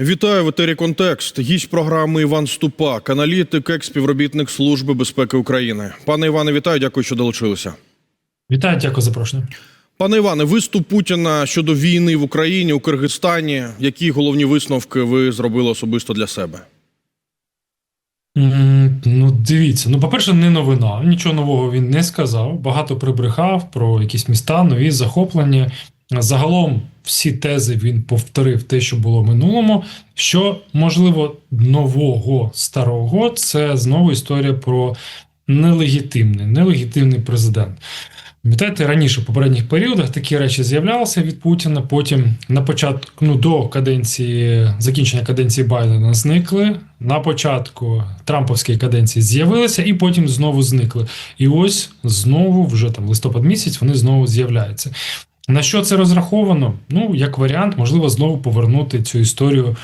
Вітаю в етері Контекст. Гість програми Іван Ступак, аналітик, екс-співробітник Служби безпеки України. Пане Іване, вітаю. Дякую, що долучилися. Вітаю, дякую за запрошення. Пане Іване, виступ Путіна щодо війни в Україні у Киргизстані. Які головні висновки ви зробили особисто для себе? Ну, дивіться, ну, по-перше, не новина. Нічого нового він не сказав. Багато прибрехав про якісь міста, нові захоплення. Загалом всі тези він повторив те, що було в минулому. Що можливо нового старого, це знову історія про нелегітимний, нелегітимний президент. Пам'ятаєте, раніше в попередніх періодах такі речі з'являлися від Путіна. Потім на початку ну, до каденції закінчення каденції Байдена зникли. На початку Трамповської каденції з'явилися, і потім знову зникли. І ось знову, вже там листопад місяць, вони знову з'являються. На що це розраховано? Ну, як варіант, можливо, знову повернути цю історію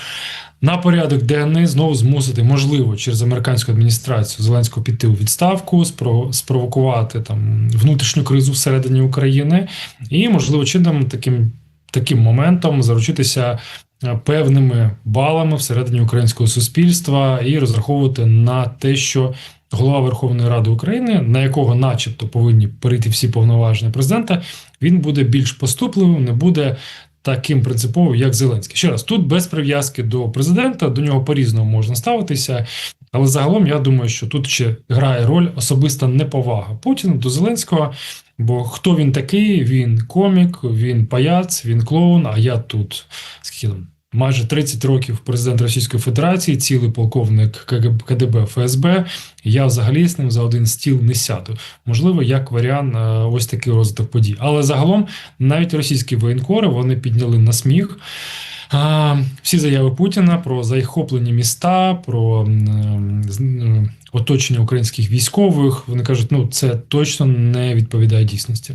на порядок денний, знову змусити, можливо, через американську адміністрацію Зеленського піти у відставку, спро- спровокувати там внутрішню кризу всередині України, і, можливо, чином таким, таким моментом заручитися е, певними балами всередині українського суспільства і розраховувати на те, що голова Верховної Ради України, на якого, начебто, повинні перейти всі повноваження президента, він буде більш поступливим, не буде таким принциповим, як Зеленський. Ще раз, тут без прив'язки до президента, до нього по-різному можна ставитися. Але загалом я думаю, що тут ще грає роль особиста неповага Путіна до Зеленського. Бо хто він такий? Він комік, він паяц, він клоун. А я тут скільки там майже 30 років президент Російської Федерації, цілий полковник КДБ ФСБ. Я взагалі з ним за один стіл не сяду. Можливо, як варіант, е, ось такий розвиток подій. Але загалом навіть російські воєнкори вони підняли на сміх. Всі заяви Путіна про захоплені міста, про з- м, оточення українських військових. Вони кажуть, ну це точно не відповідає дійсності.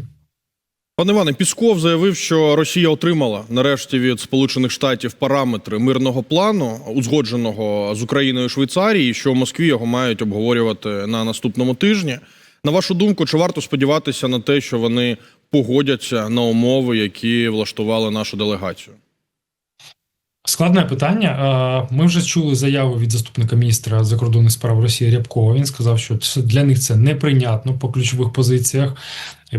Пане Іване, Пісков заявив, що Росія отримала нарешті від Сполучених Штатів параметри мирного плану, узгодженого з Україною і Швейцарією, що в Москві його мають обговорювати на наступному тижні. На вашу думку, чи варто сподіватися на те, що вони погодяться на умови, які влаштували нашу делегацію? Складне питання. Е, Ми вже чули заяву від заступника міністра закордонних справ Росії Рябкова. Він сказав, що для них це неприйнятно по ключових позиціях.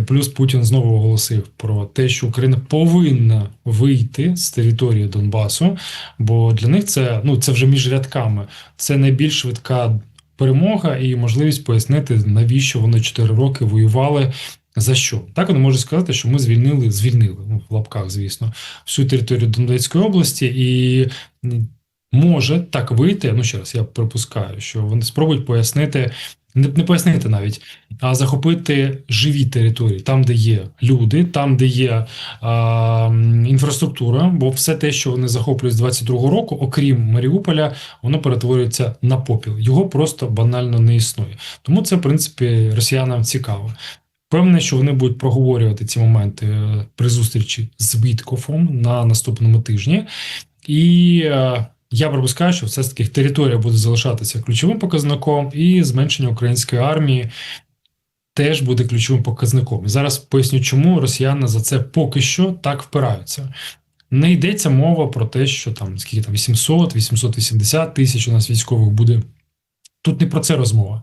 Плюс Путін знову оголосив про те, що Україна повинна вийти з території Донбасу, бо для них це ну це вже між рядками. Це найбільш швидка перемога і можливість пояснити, навіщо вони 4 роки воювали. За що? Так вони можуть сказати, що ми звільнили, звільнили ну, в лапках, звісно, всю територію Донецької області, і може так вийти. Ну ще раз, я припускаю, що вони спробують пояснити, не, не пояснити навіть, а захопити живі території, там, де є люди, там, де є а, інфраструктура, бо все те, що вони захоплюють з 22-го року, окрім Маріуполя, воно перетворюється на попіл. Його просто банально не існує. Тому це, в принципі, росіянам цікаво. Певне, що вони будуть проговорювати ці моменти е, при зустрічі з Віткофом на наступному тижні. І е, я припускаю, що все ж таки територія буде залишатися ключовим показником, і зменшення української армії теж буде ключовим показником. І зараз поясню, чому росіяни за це поки що так впираються. Не йдеться мова про те, що там скільки там 800, 880 тисяч у нас військових буде. Тут не про це розмова.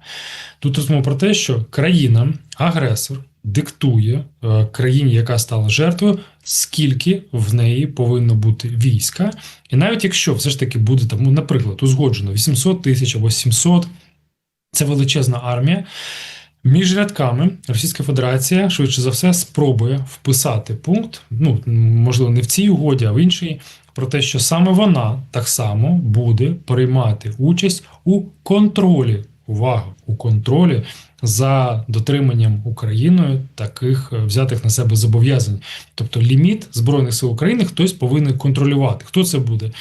Тут розмова про те, що країна, агресор, диктує е, країні, яка стала жертвою, скільки в неї повинно бути війська. І навіть якщо все ж таки буде там, ну, наприклад, узгоджено 800 тисяч або 700, це величезна армія. Між рядками Російська Федерація швидше за все спробує вписати пункт, ну можливо, не в цій угоді, а в іншій, про те, що саме вона так само буде приймати участь у контролі. Увага у контролі за дотриманням Україною таких е, взятих на себе зобов'язань. Тобто ліміт збройних сил України хтось повинен контролювати. Хто це буде?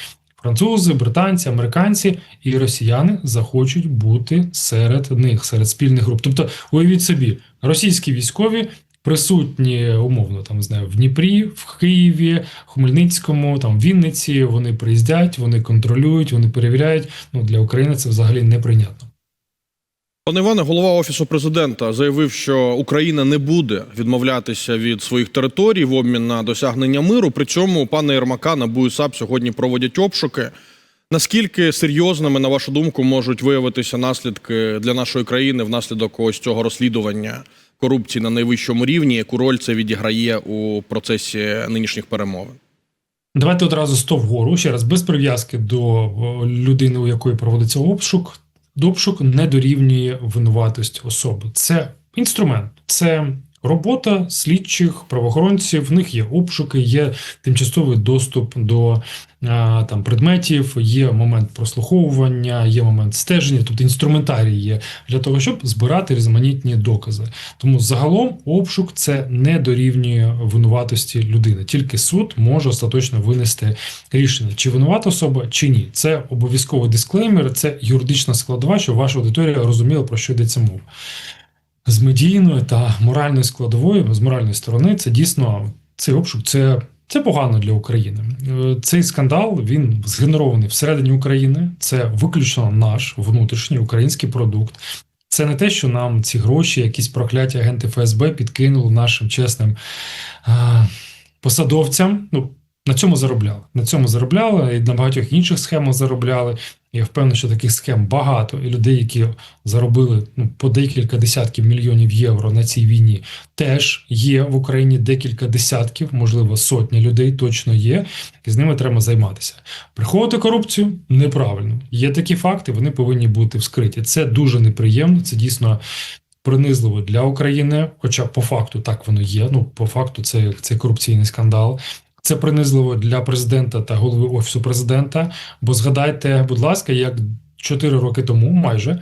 Французи, британці, американці і росіяни захочуть бути серед них, серед спільних груп. Тобто, уявіть собі, російські військові присутні умовно там не знаю, в Дніпрі, в Києві, Хмельницькому, там в Вінниці. Вони приїздять, вони контролюють, вони перевіряють. Ну для України це взагалі неприйнятно. Пане Іване, голова офісу президента заявив, що Україна не буде відмовлятися від своїх територій в обмін на досягнення миру. При цьому пане Єрмака НАБУ і сьогодні проводять обшуки. Наскільки серйозними, на вашу думку, можуть виявитися наслідки для нашої країни внаслідок ось цього розслідування корупції на найвищому рівні? Яку роль це відіграє у процесі нинішніх перемовин? Давайте одразу 100 вгору, ще раз, без прив'язки до людини, у якої проводиться обшук. Обшук не дорівнює винуватості особи. Це інструмент, це робота слідчих правоохоронців. В них є обшуки, є тимчасовий доступ до а, там предметів, є момент прослуховування, є момент стеження, тобто інструментарій є для того, щоб збирати різноманітні докази. Тому загалом обшук це не дорівнює винуватості людини. Тільки суд може остаточно винести рішення, чи винувата особа, чи ні. Це обов'язковий дисклеймер, це юридична складова, щоб ваша аудиторія розуміла, про що йдеться мова. З медійної та моральної складової, з моральної сторони, це дійсно цей обшук це. Це погано для України. Е, Цей скандал він згенерований всередині України. Це виключно наш внутрішній український продукт. Це не те, що нам ці гроші, якісь прокляті агенти ФСБ підкинули нашим чесним а, посадовцям. Ну, на цьому заробляли. На цьому заробляли і на багатьох інших схемах заробляли. Я впевнений, що таких схем багато, і людей, які заробили ну, по декілька десятків мільйонів євро на цій війні, теж є в Україні декілька десятків, можливо, сотні людей точно є, і з ними треба займатися. Приховувати корупцію неправильно. Є такі факти, вони повинні бути вскриті. Це дуже неприємно. Це дійсно принизливо для України. Хоча по факту так воно є. Ну по факту, це, це корупційний скандал. Це принизливо для президента та голови офісу президента. Бо згадайте, будь ласка, як 4 роки тому, майже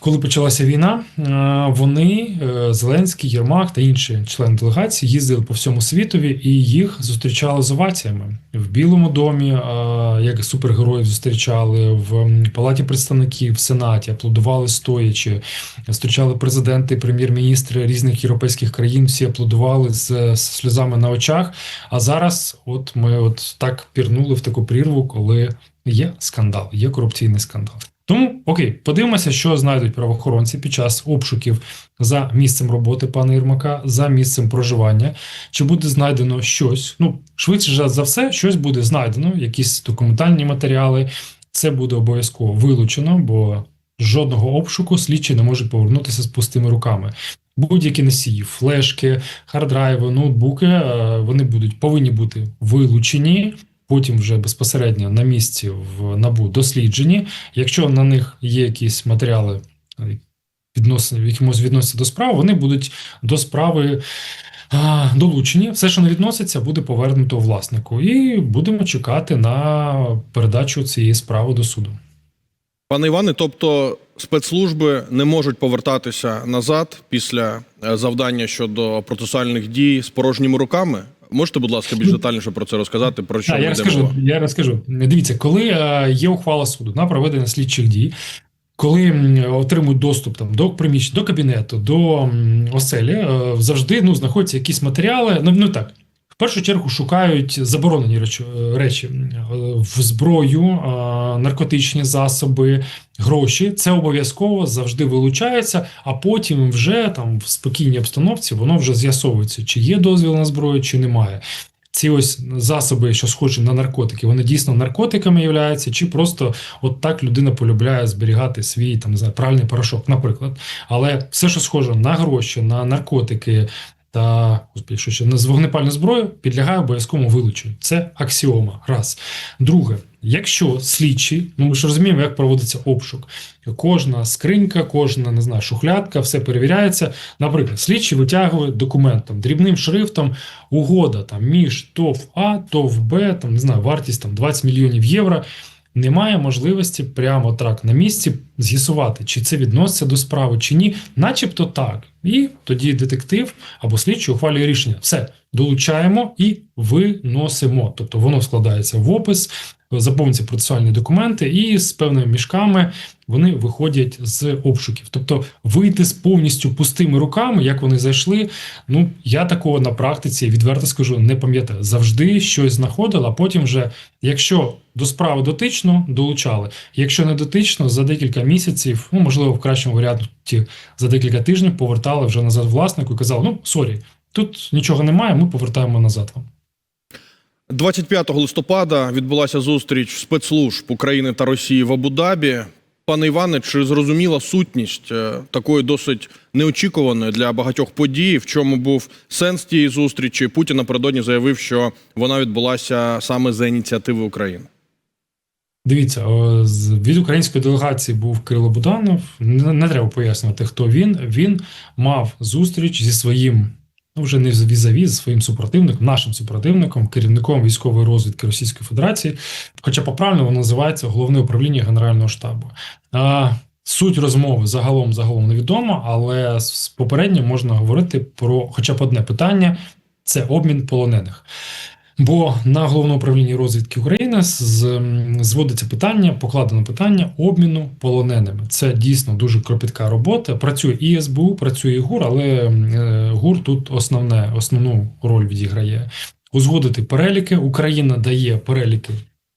коли почалася війна, е, вони е, Зеленський, Єрмак та інші члени делегації їздили по всьому світові і їх зустрічали з оваціями в Білому домі, е, як супергероїв зустрічали в палаті представників в сенаті, аплодували стоячи, зустрічали президенти, прем'єр-міністри різних європейських країн. Всі аплодували з, з сльозами на очах. А зараз, от ми от так пірнули в таку прірву, коли є скандал, є корупційний скандал. Тому окей, подивимося, що знайдуть правоохоронці під час обшуків за місцем роботи пана Єрмака, за місцем проживання. Чи буде знайдено щось? Ну, швидше за- все, щось буде знайдено, якісь документальні матеріали. Це буде обов'язково вилучено, бо жодного обшуку слідчі не може повернутися з пустими руками. Будь-які носії, флешки, харддрайви, ноутбуки, е, вони будуть повинні бути вилучені. Потім вже безпосередньо на місці в набу досліджені. Якщо на них є якісь матеріали е, відносини, якимось відносяться до справи, вони будуть до справи долучені. Все, що не відноситься, буде повернуто власнику. І будемо чекати на передачу цієї справи до суду. Пане Іване, тобто спецслужби не можуть повертатися назад після е, завдання щодо процесуальних дій з порожніми руками. Можете, будь ласка, більш детальніше про це розказати? Про що а, я розкажу, я розкажу. Дивіться, коли е, є ухвала суду на проведення слідчих дій, коли отримують доступ там до приміщення, до кабінету, до оселі, е, завжди ну, знаходяться якісь матеріали. Ну, ну так. Першу чергу шукають заборонені речі, е, е, в зброю, е, наркотичні засоби, гроші. Це обов'язково завжди вилучається, а потім вже там в спокійній обстановці воно вже з'ясовується, чи є дозвіл на зброю, чи немає. Ці ось засоби, що схожі на наркотики, вони дійсно наркотиками являються, чи просто от так людина полюбляє зберігати свій там не знаю, пральний порошок, наприклад. Але все, що схоже на гроші, на наркотики та що ще з вогнепальну зброю, підлягає обов'язковому вилученню. Це аксіома. Раз. Друге, якщо слідчі, ну ми ж розуміємо, як проводиться обшук. Кожна скринька, кожна не знаю, шухлядка, все перевіряється. Наприклад, слідчі витягують документ там, дрібним шрифтом угода там між ТОВ А, ТОВ Б, там не знаю, вартість там 20 мільйонів євро. Немає можливості прямо так на місці з'ясувати, чи це відноситься до справи, чи ні, начебто так. І тоді детектив або слідчий ухвалює рішення. Все, долучаємо і виносимо. Тобто воно складається в опис, заповнюються процесуальні документи, і з певними мішками вони виходять з обшуків. Тобто вийти з повністю пустими руками, як вони зайшли. Ну я такого на практиці відверто скажу, не пам'ятаю. Завжди щось знаходили, а потім вже, якщо до справи дотично, долучали. Якщо не дотично, за декілька місяців, ну можливо, в кращому варіанті за декілька тижнів повертали вже назад власнику і казали: ну сорі, тут нічого немає, ми повертаємо назад вам. 25 листопада відбулася зустріч спецслужб України та Росії в Абу-Дабі. Пане Іване, чи зрозуміла сутність е, такої досить неочікуваної для багатьох подій? В чому був сенс тієї зустрічі? Путін напередодні заявив, що вона відбулася саме за ініціативи України. Дивіться, від української делегації був Кирило Буданов. Не, не треба пояснювати, хто він. Він мав зустріч зі своїм, ну вже не візаві, з своїм супротивником, нашим супротивником, керівником військової розвідки Російської Федерації. Хоча по-правильному воно називається головне управління Генерального штабу. А, суть розмови загалом загалом невідома, але попередньо можна говорити про хоча б одне питання: це обмін полонених. Бо на головному управління розвідки України з, зводиться питання, покладено питання обміну полоненими. Це дійсно дуже кропітка робота. Працює і СБУ, працює і ГУР, але е, ГУР тут основне, основну роль відіграє. Узгодити переліки. Україна дає переліки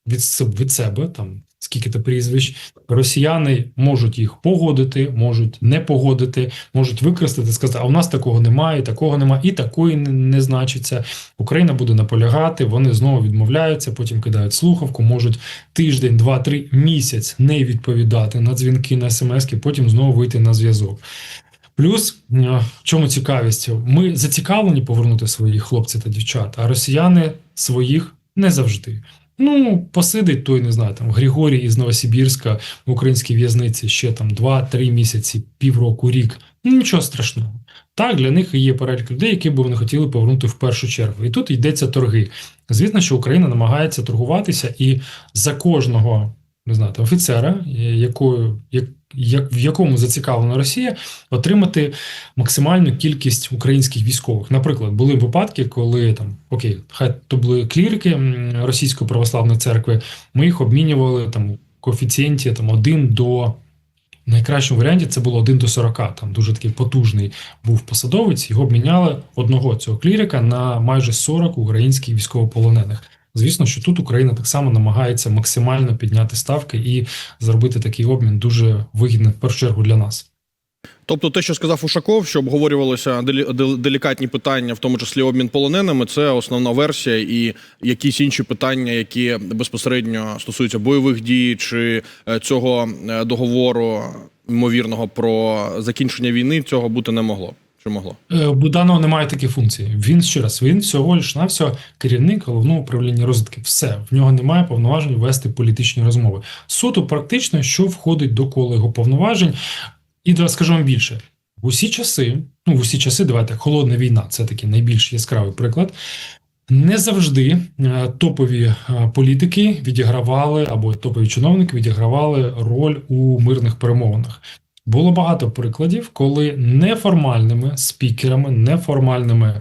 від, від себе, там скільки то прізвищ. Росіяни можуть їх погодити, можуть не погодити, можуть використати, сказати, а у нас такого немає, такого немає, і такої не, значиться. Україна буде наполягати, вони знову відмовляються, потім кидають слухавку, можуть тиждень, два, три місяць не відповідати на дзвінки, на смски, потім знову вийти на зв'язок. Плюс, е, в чому цікавість? Ми зацікавлені повернути своїх хлопців та дівчат, а росіяни своїх не завжди. Ну, посидить той, не знаю, там Григорій із Новосибірська в українській в'язниці ще там 2-3 місяці, півроку, рік. Ну, нічого страшного. Так, для них є перелік людей, які б вони хотіли повернути в першу чергу. І тут йдеться торги. Звісно, що Україна намагається торгуватися, і за кожного не знаю, офіцера, е, якою, як, як, в якому зацікавлена Росія, отримати максимальну кількість українських військових. Наприклад, були випадки, коли там окей, хай то були клірики Російської православної церкви, ми їх обмінювали там коефіцієнті там 1 до. Найкращому варіанті це було 1 до 40, там дуже такий потужний був посадовець. Його обміняли одного цього клірика на майже 40 українських військовополонених. Звісно, що тут Україна так само намагається максимально підняти ставки і зробити такий обмін дуже вигідним в першу чергу для нас. Тобто, те, що сказав Ушаков, що обговорювалися делі- делікатні питання, в тому числі обмін полоненими, це основна версія, і якісь інші питання, які безпосередньо стосуються бойових дій чи е, цього е, договору ймовірного про закінчення війни, цього бути не могло. Чи могло? Е, Буданова немає таких функцій. Він ще раз, він всього лиш на всього керівник головного управління розвідки. Все в нього немає повноважень вести політичні розмови. Суто практично, що входить до кола його повноважень. І да, скажу вам більше: в усі часи, ну в усі часи, давайте холодна війна, це такий найбільш яскравий приклад. Не завжди е, топові е, політики відігравали або топові чиновники відігравали роль у мирних перемовинах. Було багато прикладів, коли неформальними спікерами, неформальними,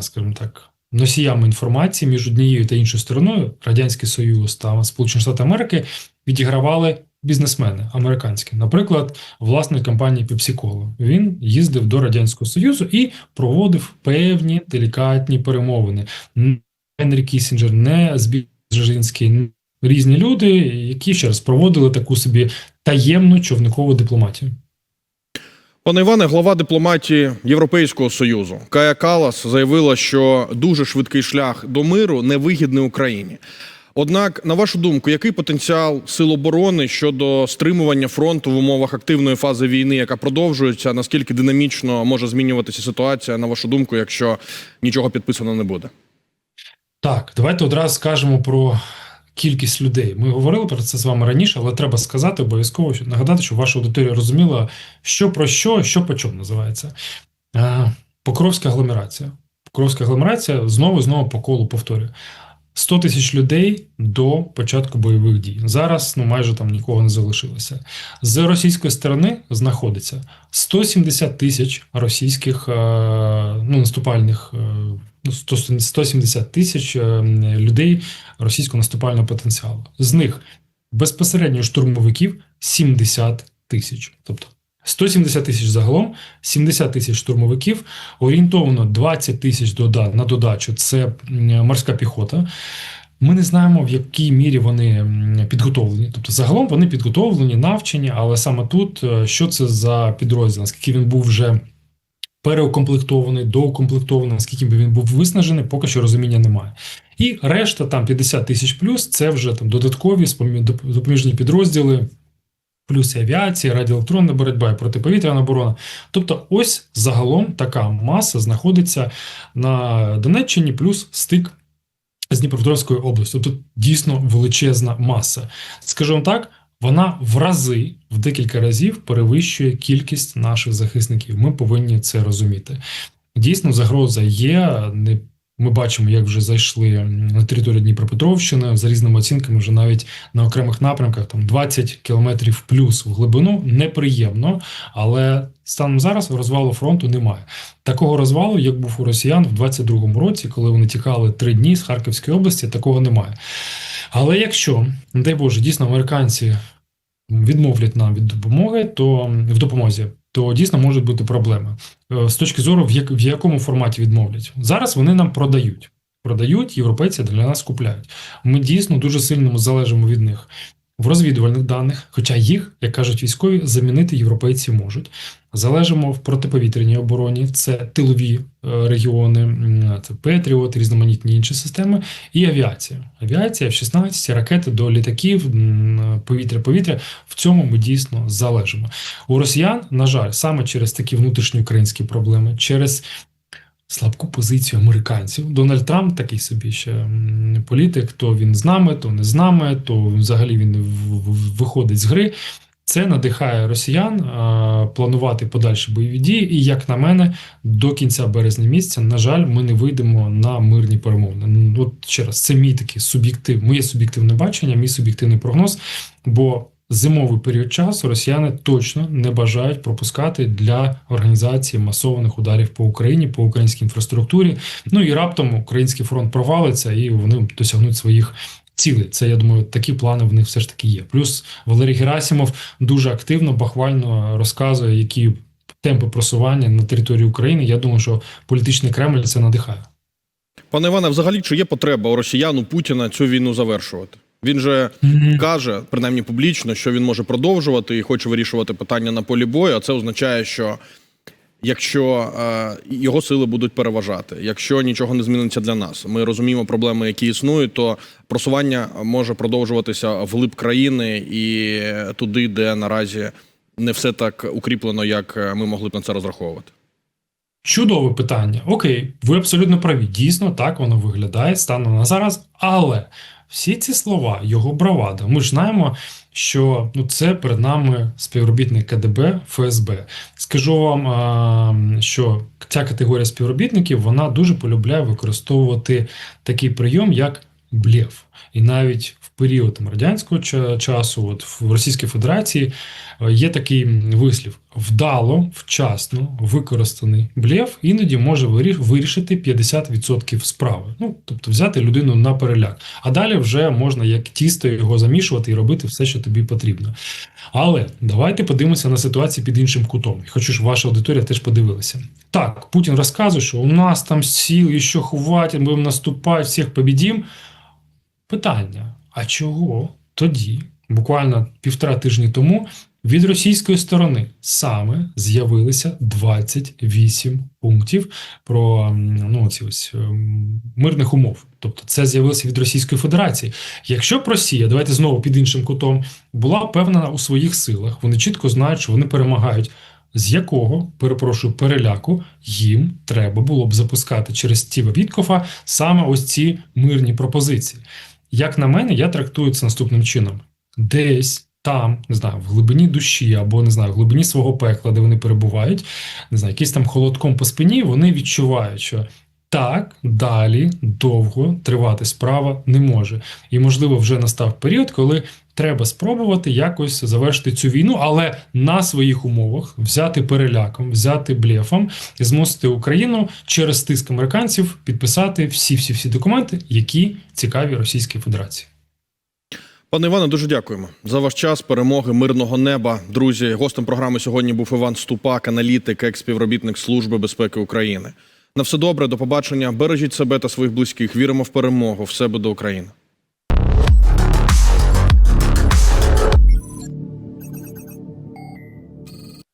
скажімо так, носіями інформації між однією та іншою стороною Радянський Союз та Сполучені Штати Америки відігравали бізнесмени американські. Наприклад, власник компанії PepsiCola. Він їздив до Радянського Союзу і проводив певні делікатні перемовини. Генрі Кісінджер, не Збіжинський, різні люди, які ще раз проводили таку собі таємну човникову дипломатію. Пане Іване, глава дипломатії Європейського союзу Кая Калас заявила, що дуже швидкий шлях до миру невигідний Україні. Однак, на вашу думку, який потенціал сил оборони щодо стримування фронту в умовах активної фази війни, яка продовжується, наскільки динамічно може змінюватися ситуація, на вашу думку, якщо нічого підписано не буде? Так, давайте одразу скажемо про кількість людей. Ми говорили про це з вами раніше, але треба сказати обов'язково, нагадати, щоб ваша аудиторія розуміла, що про що, що по чому називається. Е, Покровська агломерація. Покровська агломерація знову знову по колу повторюю. 100 тисяч людей до початку бойових дій. Зараз ну майже там нікого не залишилося. З російської сторони знаходиться 170 тисяч російських е, ну, наступальних е, ну, 100 170 тисяч е, людей російського наступального потенціалу. З них безпосередньо штурмовиків 70 тисяч. Тобто 170 тисяч загалом, 70 тисяч штурмовиків, орієнтовно 20 тисяч дода, на додачу це морська піхота. Ми не знаємо, в якій мірі вони підготовлені. Тобто, загалом вони підготовлені, навчені, але саме тут, е, що це за підрозділ, наскільки він був вже переукомплектований, доукомплектований, наскільки би він був виснажений, поки що розуміння немає. І решта, там 50 тисяч плюс, це вже там додаткові допоміжні підрозділи, плюс авіація, радіоелектронна боротьба і протиповітряна оборона. Тобто, ось загалом така маса знаходиться на Донеччині, плюс стик з Дніпропетровською областю. Тут дійсно величезна маса. Скажу вам так, вона в рази, в декілька разів перевищує кількість наших захисників. Ми повинні це розуміти. Дійсно, загроза є. Не ми бачимо, як вже зайшли на територію Дніпропетровщини за різними оцінками, вже навіть на окремих напрямках там 20 кілометрів плюс в глибину. Неприємно, але станом зараз розвалу фронту немає. Такого розвалу, як був у росіян в 22-му році, коли вони тікали три дні з Харківської області, такого немає. Але якщо, не дай Боже, дійсно американці відмовлять нам від допомоги, то в допомозі, то дійсно можуть бути проблеми. Е, З точки зору, в, як, в якому форматі відмовлять. Зараз вони нам продають. Продають, європейці для нас купляють. Ми дійсно дуже сильно залежимо від них в розвідувальних даних, хоча їх, як кажуть військові, замінити європейці можуть. Залежимо в протиповітряній обороні, це тилові е, регіони, це Петріот, різноманітні інші системи, і авіація. Авіація F-16, ракети до літаків, повітря-повітря. В цьому ми дійсно залежимо. У росіян, на жаль, саме через такі внутрішні українські проблеми, через слабку позицію американців. Дональд Трамп такий собі ще політик, то він з нами, то не з нами, то взагалі він виходить з гри. Це надихає росіян планувати подальші бойові дії. І як на мене, до кінця березня місяця, на жаль, ми не вийдемо на мирні перемовини. Ну, От ще раз, це мій такий суб'єктив, моє суб'єктивне бачення, мій суб'єктивний прогноз. Бо зимовий період часу росіяни точно не бажають пропускати для організації масованих ударів по Україні, по українській інфраструктурі. Ну і раптом український фронт провалиться, і вони досягнуть своїх. Цілий, це я думаю, такі плани в них все ж таки є. Плюс Валерій Герасимов дуже активно, бахвально розказує, які темпи просування на території України. Я думаю, що політичний Кремль це надихає. Пане Іване, взагалі, чи є потреба у росіян у Путіна цю війну завершувати? Він же каже, принаймні публічно, що він може продовжувати і хоче вирішувати питання на полі бою. А це означає, що якщо е, його сили будуть переважати, якщо нічого не зміниться для нас, ми розуміємо проблеми, які існують, то просування може продовжуватися вглиб країни і туди, де наразі не все так укріплено, як е, ми могли б на це розраховувати. Чудове питання. Окей, ви абсолютно праві. Дійсно, так воно виглядає станом на зараз. Але всі ці слова, його бравада, ми ж знаємо, що ну, це перед нами співробітник КДБ ФСБ. Скажу вам, що ця категорія співробітників вона дуже полюбляє використовувати такий прийом, як блєф. І навіть в період радянського часу, от в Російській Федерації, е, є такий вислів: вдало, вчасно використаний блєф іноді може вирі- вирішити 50% справи. Ну, тобто взяти людину на переляк. А далі вже можна як тісто його замішувати і робити все, що тобі потрібно. Але давайте подивимося на ситуацію під іншим кутом. Хочу, щоб ваша аудиторія теж подивилася. Так, Путін розказує, що у нас там сил, і що хватить, будемо наступати, всіх побідім. Питання: а чого тоді, буквально півтора тижні тому, від російської сторони саме з'явилися 28 пунктів про ну, ці ось ем, мирних умов. Тобто це з'явилося від Російської Федерації. Якщо б Росія, давайте знову під іншим кутом, була впевнена у своїх силах, вони чітко знають, що вони перемагають. З якого, перепрошую, переляку їм треба було б запускати через Стіва Віткофа саме ось ці мирні пропозиції. Як на мене, я трактую це наступним чином: десь там, не знаю, в глибині душі або не знаю, в глибині свого пекла, де вони перебувають, не знаю, якийсь там холодком по спині, вони відчувають, що так далі довго тривати справа не може. І, можливо, вже настав період, коли треба спробувати якось завершити цю війну, але на своїх умовах взяти переляком, взяти блефом і змусити Україну через тиск американців підписати всі всі всі документи, які цікаві Російській Федерації. Пане Іване, дуже дякуємо за ваш час, перемоги, мирного неба. Друзі, гостем програми сьогодні був Іван Ступак, аналітик, експівробітник Служби безпеки України. На все добре, до побачення. Бережіть себе та своїх близьких. Віримо в перемогу. Все буде Україна.